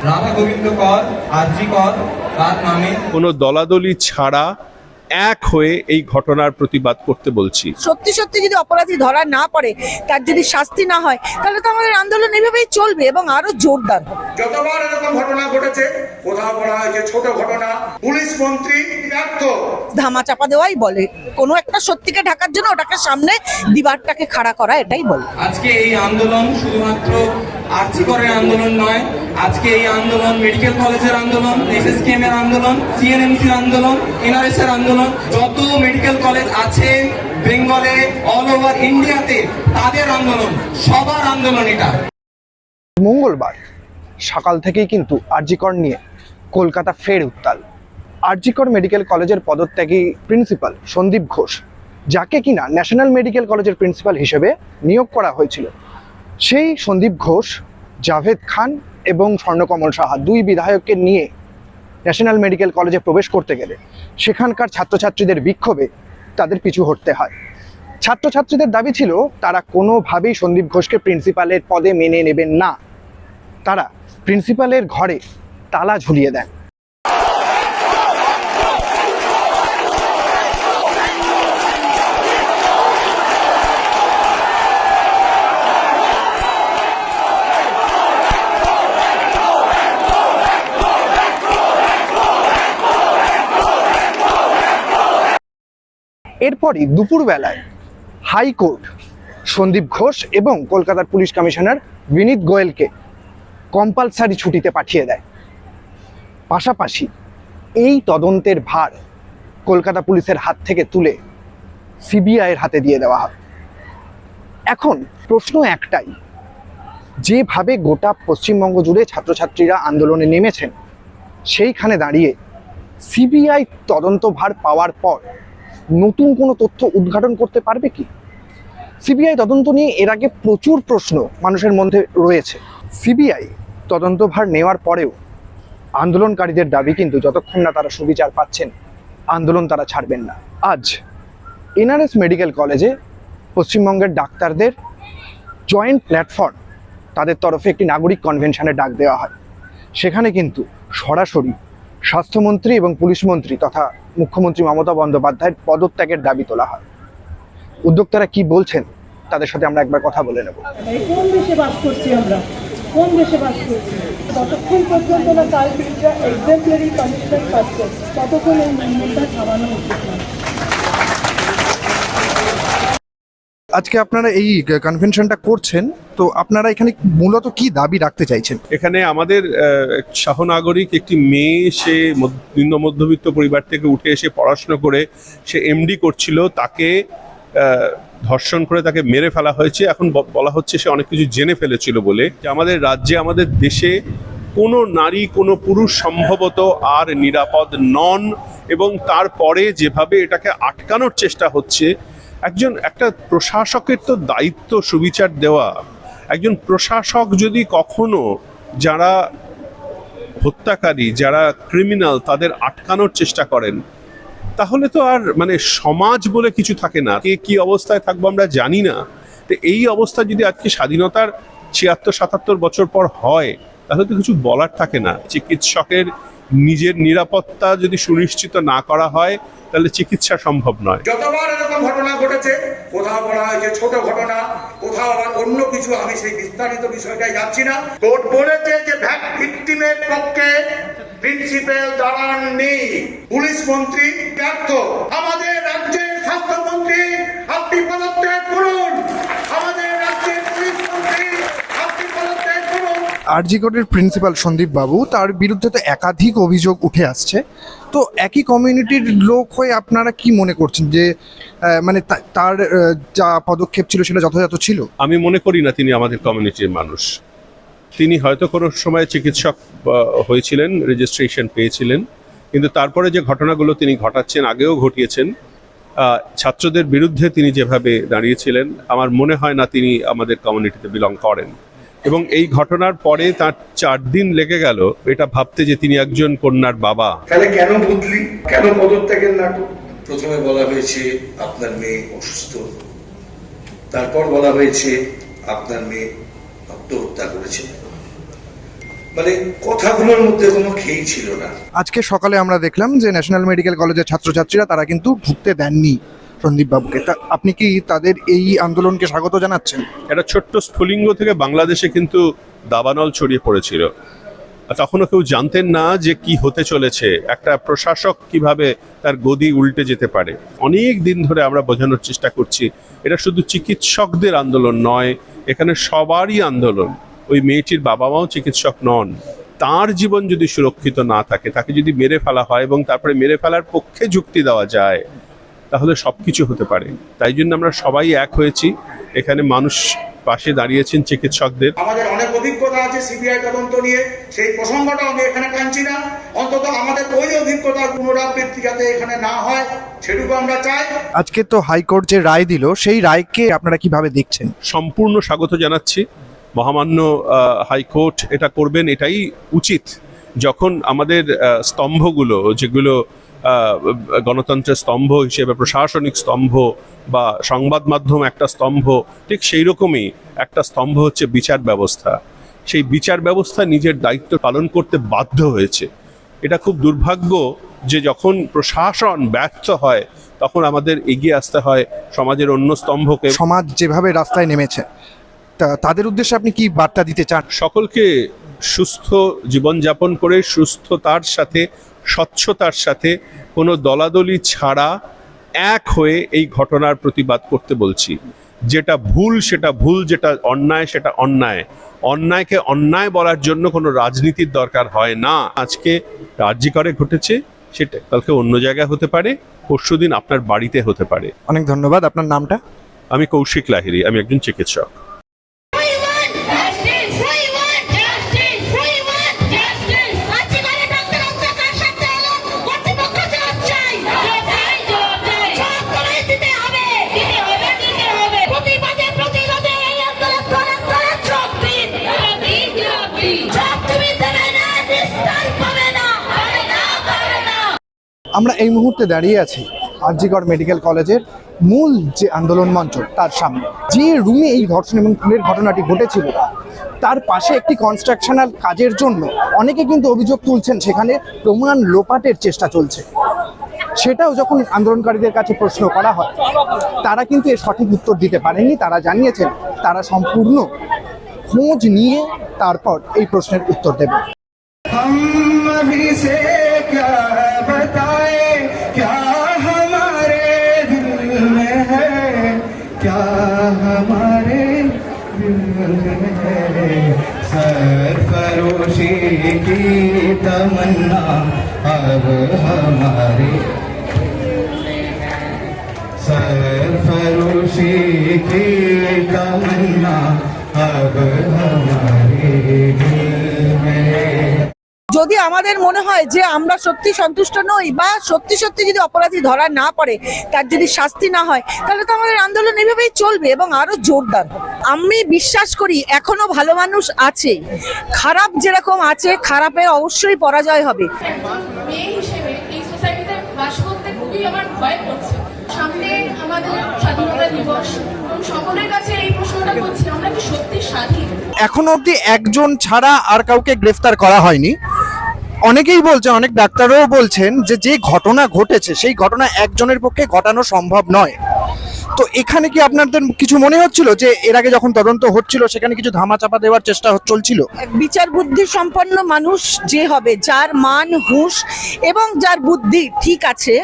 রাধা গোবিন্দ কর আরজি কর তার নামে কোনো দলাদলি ছাড়া এক হয়ে এই ঘটনার প্রতিবাদ করতে বলছি। সত্যি সত্যি যদি অপরাধী ধরা না পড়ে তার যদি শাস্তি না হয় তাহলে তো আমাদের আন্দোলন এভাবেই চলবে এবং আরও জোরদার হবে। যতবার এরকম ঘটনা ঘটেছে কোথাও বলা হয়েছে ছোট ঘটনা পুলিশ মন্ত্রী ব্যর্থ। ধামা চাপা দেওয়াই বলে। কোনো একটা সত্যিকে ঢাকার জন্য ওটাকে সামনে দিবারটাকে খাড়া করা এটাই বলে। আজকে এই আন্দোলন শুধুমাত্র আরজি করের আন্দোলন নয় আজকে এই আন্দোলন মেডিকেল কলেজের আন্দোলন এসএসকেএম এর আন্দোলন সিএনএমসির আন্দোলন এনআরএস এর আন্দোলন যত মেডিকেল কলেজ আছে বেঙ্গলে অল ওভার ইন্ডিয়াতে তাদের আন্দোলন, সবার আন্দোলন এটা। মঙ্গলবার সকাল থেকেই কিন্তু আরজিকর নিয়ে কলকাতা ফের উত্তাল। আরজিকর মেডিকেল কলেজের পদত্যাগী প্রিন্সিপাল সন্দীপ ঘোষ, যাকে কিনা ন্যাশনাল মেডিকেল কলেজের প্রিন্সিপাল হিসেবে নিয়োগ করা হয়েছিল। সেই সন্দীপ ঘোষ, জাভেদ খান এবং স্বর্ণকমল সাহা দুই বিধায়ককে নিয়ে ন্যাশনাল মেডিকেল কলেজে প্রবেশ করতে গেলে সেখানকার ছাত্রছাত্রীদের বিক্ষোভে তাদের পিছু হটতে হয়। ছাত্রছাত্রীদের দাবি ছিল, তারা কোনোভাবেই সন্দীপ ঘোষকে প্রিন্সিপালের পদে মেনে নেবেন না। তারা প্রিন্সিপালের ঘরে তালা ঝুলিয়ে দেন। এরপরই দুপুরবেলায় হাইকোর্ট সন্দীপ ঘোষ এবং কলকাতার পুলিশ কমিশনার বিনীত গোয়েলকে কম্পালসারি ছুটিতে পাঠিয়ে দেয়। পাশাপাশি এই তদন্তের ভার কলকাতা পুলিশের হাত থেকে তুলে সিবিআইয়ের হাতে দিয়ে দেওয়া হয় এখন প্রশ্ন একটাই, যেভাবে গোটা পশ্চিমবঙ্গ জুড়ে ছাত্রছাত্রীরা আন্দোলনে নেমেছেন, সেইখানে দাঁড়িয়ে সিবিআই তদন্তভার পাওয়ার পর নতুন কোনো তথ্য উদ্ঘাটন করতে পারবে কি? সিবিআই তদন্ত নিয়ে এর আগে প্রচুর প্রশ্ন মানুষের মধ্যে রয়েছে। সিবিআই তদন্তভার নেওয়ার পরেও আন্দোলনকারীদের দাবি কিন্তু যতক্ষণ না তারা সুবিচার পাচ্ছেন, আন্দোলন তারা ছাড়বেন না। আজ এনআরএস মেডিকেল কলেজে পশ্চিমবঙ্গের ডাক্তারদের জয়েন্ট প্ল্যাটফর্ম তাদের তরফে একটি নাগরিক কনভেনশনে ডাক দেওয়া হয়। সেখানে কিন্তু সরাসরি স্বাস্থ্যমন্ত্রী এবং পুলিশ মন্ত্রী তথা মুখ্যমন্ত্রী মমতা বন্দ্যোপাধ্যায়ের পদত্যাগের দাবি তোলা হয়। উদ্যোক্তারা কি বলছেন, তাদের সাথে আমরা একবার কথা বলে নেব। ততক্ষণ পর্যন্ত না পানিশমেন্ট পাচ্ছে? ততক্ষণ এই উচিত? আজকে আপনারা এই কনভেনশনটা করছেন, তো আপনারা এখানে মূলত কি দাবি রাখতে চাইছেন? এখানে আমাদের সহনাগরিক একটি মেয়ে, সে নিম্ন মধ্যবিত্ত পরিবার থেকে উঠে এসে পড়াশোনা করে সে এমডি করছিল, তাকে ধর্ষণ করে তাকে মেরে ফেলা হয়েছে। এখন বলা হচ্ছে সে অনেক কিছু জেনে ফেলেছিল বলে। যে আমাদের রাজ্যে, আমাদের দেশে কোনো নারী, কোনো পুরুষ সম্ভবত আর নিরাপদ নন এবং তারপরে যেভাবে এটাকে আটকানোর চেষ্টা হচ্ছে একজন, একটা প্রশাসকের তো দায়িত্ব সুবিচার দেওয়া। একজন প্রশাসক যদি কখনো যারা হত্যাকারী, যারা ক্রিমিনাল তাদের আটকানোর চেষ্টা করেন, তাহলে তো আর মানে সমাজ বলে কিছু থাকে না। কে কি অবস্থায় থাকব আমরা জানি না। তো এই অবস্থা যদি আজকে স্বাধীনতার ছিয়াত্তর, সাতাত্তর বছর পর হয়, তাহলে তো কিছু বলার থাকে না। চিকিৎসকের নিজের নিরাপত্তা যদি সুনিশ্চিত না করা হয়, তাহলে চিকিৎসা সম্ভব নয়। যতবার এরকম ঘটনা ঘটেছে, কোথাও বলা হয়েছে ছোট ঘটনা, কোথাও আবার অন্য কিছু, আমি সেই বিস্তারিত বিষয়টাই যাচ্ছি না। কোর্ট বলেছে যে ভিকটিমের পক্ষে প্রিন্সিপাল দাঁড়াননি পুলিশ মন্ত্রী ব্যর্থ। আমাদের রাজ্যের স্বাস্থ্যমন্ত্রী, আপনি পদত্যাগ করুন। আমাদের আরজিকটের প্রিন্সিপাল সন্দীপ বাবু, তার বিরুদ্ধে তো একাধিক অভিযোগ উঠে আসছে। তো একই কমিউনিটির লোক হয়ে আপনারা কি মনে করছেন যে মানে তার যা পদক্ষেপ ছিল সেটা যথাযথ ছিল? আমি মনে করি না তিনি আমাদের কমিউনিটির মানুষ। তিনি হয়তো কোনো সময় চিকিৎসক হয়েছিলেন রেজিস্ট্রেশন পেয়েছিলেন, কিন্তু তারপরে যে ঘটনাগুলো তিনি ঘটাচ্ছেন, আগেও ঘটিয়েছেন ছাত্রদের বিরুদ্ধে তিনি যেভাবে দাঁড়িয়েছিলেন, আমার মনে হয় না তিনি আমাদের কমিউনিটিতে বিলং করেন। এবং এই ঘটনার পরে তার চার দিন লেগে গেল এটা ভাবতে যে তিনি একজন কন্যার বাবা। তাহলে কেন বুঝলি কেন পদত্যাগের নাটক? প্রথমে বলা হয়েছে আপনার মেয়ে অসুস্থ। তারপর বলা হয়েছে আপনার মেয়ে আত্মহত্যা করেছে। মানে কথাগুলোর মধ্যে কোনো খেই ছিল না। আজকে সকালে আমরা দেখলাম যে ন্যাশনাল মেডিকেল কলেজের ছাত্রছাত্রীরা তারা কিন্তু ঢুকতে দেননি। সন্দীপ বাবুকে। তা আপনি কি তাদের এই আন্দোলনকে স্বাগত জানাচ্ছেন? একটা ছোট্ট স্ফুলিঙ্গ থেকে বাংলাদেশে কিন্তু দাবানল ছড়িয়ে পড়েছিল। তখনও কেউ জানতেন না যে কি হতে চলেছে, একটা প্রশাসক কীভাবে তার গদি উল্টে যেতে পারে। অনেক দিন ধরে আমরা বোঝানোর চেষ্টা করছি, এটা শুধু চিকিৎসকদের আন্দোলন নয়, এখানে সবারই আন্দোলন। ওই মেয়েটির বাবা মাও চিকিৎসক নন। তার জীবন যদি সুরক্ষিত না থাকে, তাকে যদি মেরে ফেলা হয় এবং তারপরে মেরে ফেলার পক্ষে যুক্তি দেওয়া যায় তাহলে সব কিছু হতে পারে। তাই জন্য আমরা সবাই এক হয়েছি। এখানে মানুষ পাশে দাঁড়িয়েছেন চিকিৎসকদের। আমাদের অনেক অভিজ্ঞতা আছে সিবিআই তদন্ত নিয়ে। সেই প্রসঙ্গটা আমি এখানে টানছি না। অন্তত আমাদের ওই অভিজ্ঞতার পুনরাবৃত্তি যাতে এখানে না হয় সেটুকু আমরা চাই। আজকে তো হাইকোর্ট যে রায় দিল সেই রায়কে আপনারা কীভাবে দেখছেন? সম্পূর্ণ স্বাগত জানাচ্ছি। মহামান্য হাইকোর্ট এটা করবেন এটাই উচিত। যখন আমাদের স্তম্ভগুলো যেগুলো গণতন্ত্রের স্তম্ভ হিসেবে প্রশাসনিক স্তম্ভ বা সংবাদ মাধ্যম একটা স্তম্ভ ঠিক সেই রকমই একটা স্তম্ভ হচ্ছে বিচার ব্যবস্থা। সেই বিচার ব্যবস্থা নিজের দায়িত্ব পালন করতে বাধ্য হয়েছে। এটা খুব দুর্ভাগ্য যে যখন প্রশাসন ব্যর্থ হয় তখন আমাদের এগিয়ে আসতে হয় সমাজের অন্য স্তম্ভকে। সমাজ যেভাবে রাস্তায় নেমেছে তা তাদের উদ্দেশ্যে আপনি কি বার্তা দিতে চান? সকলকে সুস্থ জীবনযাপন করে সুস্থতার সাথে স্বচ্ছতার সাথে কোনো দলাদলি ছাড়া এক হয়ে এই ঘটনার প্রতিবাদ করতে বলছি। যেটা ভুল সেটা ভুল যেটা অন্যায় সেটা অন্যায়। অন্যায়কে অন্যায় বলার জন্য কোনো রাজনীতির দরকার হয় না। আজকে রাজ্যিকরে ঘটেছে সেটা কালকে অন্য জায়গায় হতে পারে পরশুদিন আপনার বাড়িতে হতে পারে। অনেক ধন্যবাদ। আপনার নামটা? আমি কৌশিক লাহিরি আমি একজন চিকিৎসক। আমরা এই মুহূর্তে দাঁড়িয়ে আছি আরজিগড় মেডিকেল কলেজের মূল যে আন্দোলন মঞ্চ, তার সামনে। যে রুমে এই ধর্ষণ এবং খুনের ঘটনাটি ঘটেছিল, তার পাশে একটি কনস্ট্রাকশনাল কাজের জন্য অনেকে কিন্তু অভিযোগ তুলছেন, সেখানে প্রমাণ লোপাটের চেষ্টা চলছে। সেটাও যখন আন্দোলনকারীদের কাছে প্রশ্ন করা হয়, তারা কিন্তু এর সঠিক উত্তর দিতে পারেনি তারা জানিয়েছেন, তারা সম্পূর্ণ খোঁজ নিয়ে তারপর এই প্রশ্নের উত্তর দেবে की तमन्ना अब हमारे सरफरोशी की तमन्ना अब हमारे যদি আমাদের মনে হয় যে আমরা সত্যি সন্তুষ্ট নই বা সত্যি সত্যি যদি অপরাধী ধরা না পড়ে তার যদি শাস্তি না হয় তাহলে তো আমাদের আন্দোলন এভাবেই চলবে এবং আরও জোরদার হবে। আমি বিশ্বাস করি এখনও ভালো মানুষ আছে খারাপ যেরকম আছে খারাপের অবশ্যই পরাজয় হবে। মেয়ে হিসেবে এই সোসাইটিতে বাস করতে খুবই আমার ভয় করছে। সামনে আমাদের স্বাধীনতা দিবস সকলের কাছে এই প্রশ্নটা করছি আমরা কি সত্যি স্বাধীন? এখনও অবধি একজন ছাড়া আর কাউকে গ্রেফতার করা হয়নি। অনেকেই বলছে অনেক ডাক্তারও বলছেন যে যে ঘটনা ঘটেছে, সেই ঘটনা একজনের পক্ষে ঘটানো সম্ভব নয়। তো এখানে কি আপনাদের কিছু মনে হচ্ছিল যে এর আগে যখন তদন্ত হচ্ছিল, সেখানে কিছু ধামাচাপা দেওয়ার চেষ্টা চলছিল? বিচার বুদ্ধি সম্পন্ন মানুষ যে হবে, যার মান, হুঁশ এবং যার বুদ্ধি ঠিক আছে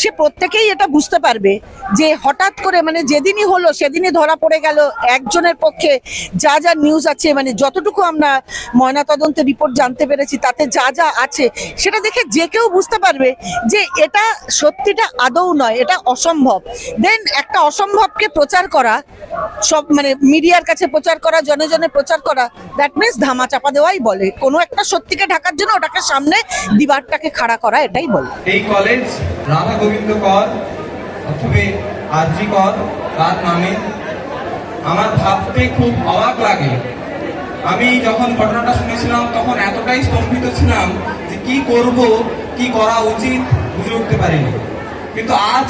সে প্রত্যেকেই এটা বুঝতে পারবে যে হঠাৎ করে মানে যেদিনই হলো, সেদিনই ধরা পড়ে গেল একজনের পক্ষে। যা যা নিউজ আছে মানে যতটুকু আমরা ময়নাতদন্তের রিপোর্ট জানতে পেরেছি, তাতে যা যা আছে, সেটা দেখে যে কেউ বুঝতে পারবে যে এটা সত্যিটা আদৌ নয়, এটা অসম্ভব। দেন একটা অসম্ভবকে প্রচার করা, সব মানে মিডিয়ার কাছে প্রচার করা, জনে জনে প্রচার করা দ্যাট মিনস ধামা চাপা দেওয়াই বলে। কোনো একটা সত্যিকে ঢাকার জন্য ওটাকে সামনে দিবারটাকে খাড়া করা, এটাই বলে। এই কলেজ গোবিন্দ কর, অথবা আরজি কর তার নামে। আমার ভাবতে খুব অবাক লাগে। আমি যখন ঘটনাটা শুনেছিলাম, তখন এতটাই স্তম্ভিত ছিলাম যে কি করব, কি করা উচিত বুঝে উঠতে পারিনি। কিন্তু আজ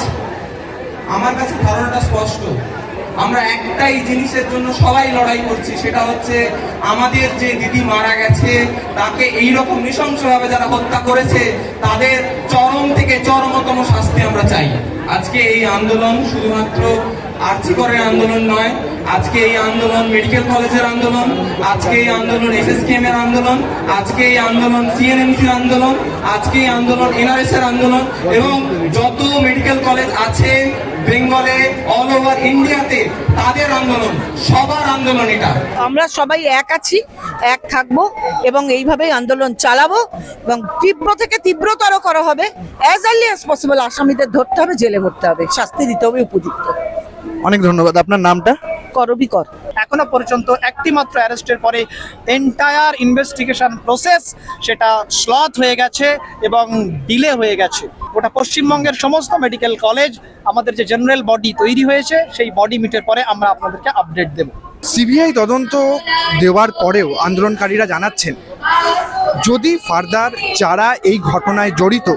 আমার কাছে ধারণাটা স্পষ্ট। আমরা একটাই জিনিসের জন্য সবাই লড়াই করছি, সেটা হচ্ছে আমাদের যে দিদি মারা গেছে, তাকে এই রকম নৃশংসভাবে যারা হত্যা করেছে, তাদের চরম থেকে চরমতম শাস্তি আমরা চাই। আজকে এই আন্দোলন শুধুমাত্র আর্থিকরের আন্দোলন নয়, আজকে এই আন্দোলন মেডিকেল কলেজের আন্দোলন, আজকে এই আন্দোলন এসএসকেএম এর আন্দোলন, আজকে এই আন্দোলন সিএনএমসির আন্দোলন, আজকে এই আন্দোলন এনআরএস এর আন্দোলন এবং যত মেডিকেল কলেজ আছে বেঙ্গলে অল ওভার ইন্ডিয়াতে তাদের আন্দোলন সবার আন্দোলন এটা। আমরা সবাই এক আছি এক থাকব এবং এইভাবেই আন্দোলন চালাবো এবং তীব্র থেকে তীব্রতর করা হবে। অ্যাজ আর্লি অ্যাজ পসিবল আসামিদের ধরতে হবে জেলে ভরতে হবে শাস্তি দিতে হবে উপযুক্ত। অনেক ধন্যবাদ। আপনার নামটা? করবি কর এখনও পর্যন্ত একটি মাত্র অ্যারেস্টের পরে এন্টায়ার ইনভেস্টিগেশন প্রসেস সেটা স্লথ হয়ে গেছে এবং ডিলে হয়ে গেছে। ওটা পশ্চিমবঙ্গের সমস্ত মেডিকেল কলেজ আমাদের যে জেনারেল বডি তৈরি হয়েছে সেই বডি মিটের পরে আমরা আপনাদেরকে আপডেট দেব। সিবিআই তদন্ত দেওয়ার পরেও আন্দোলনকারীরা জানাচ্ছেন যদি ফার্দার যারা এই ঘটনায় জড়িত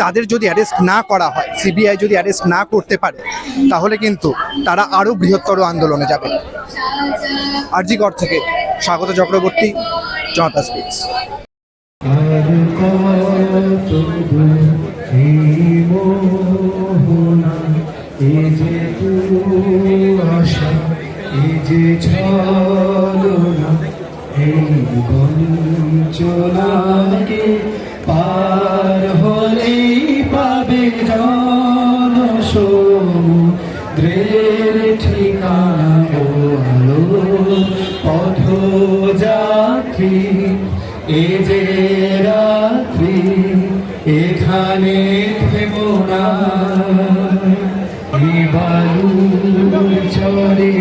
তাদের যদি অ্যারেস্ট না করা হয় সিবিআই যদি অ্যারেস্ট না করতে পারে তাহলে কিন্তু তারা আরও বৃহত্তর আন্দোলনে যাবে। আরজিকর থেকে স্বাগত চক্রবর্তী জনতা স্পিক্স। এই মোহনা, এ যে আশা এ পার হলেই পাবে জন সমুদ্রের ঠিকানা আলো পথযাত্রী এ যে রাত্রি এখানে থেমো না। বালুর চরে